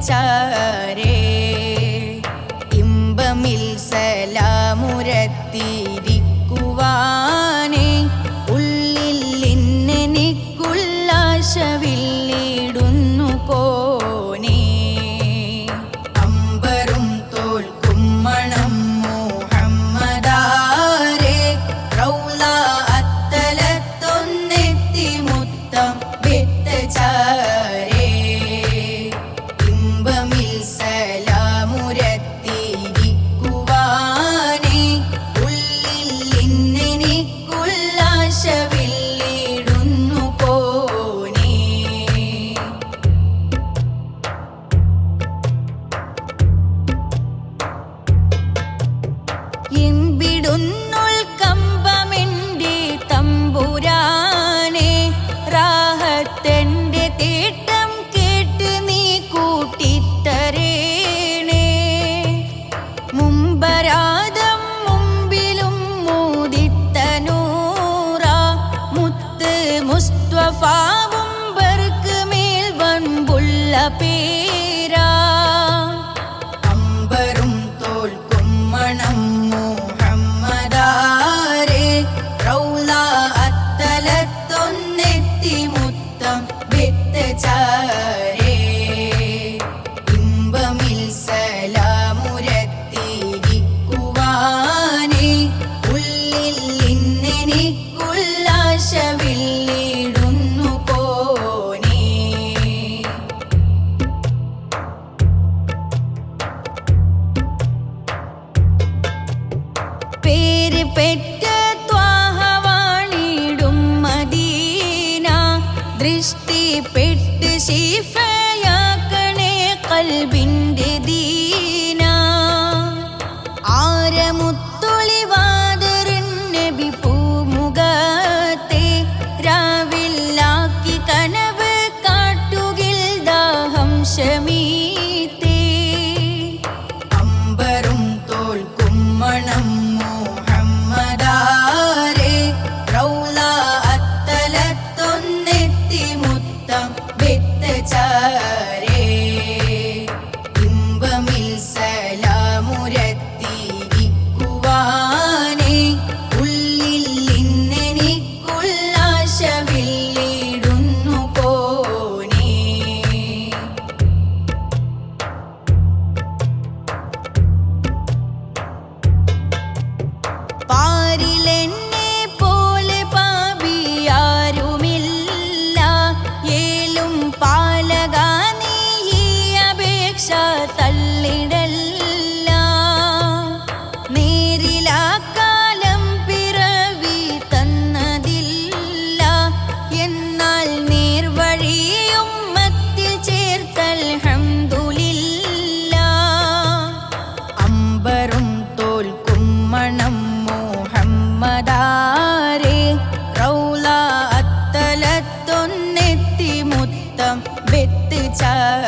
ചാരേ. ഇമ്പമിൽ സലാമുരത്തിരിക്കുവാനേ happy. ശിഫയാക്കണേ കൽബിന്റെ ദീന. ആരമുത്തൊളിവാതറിൻ time.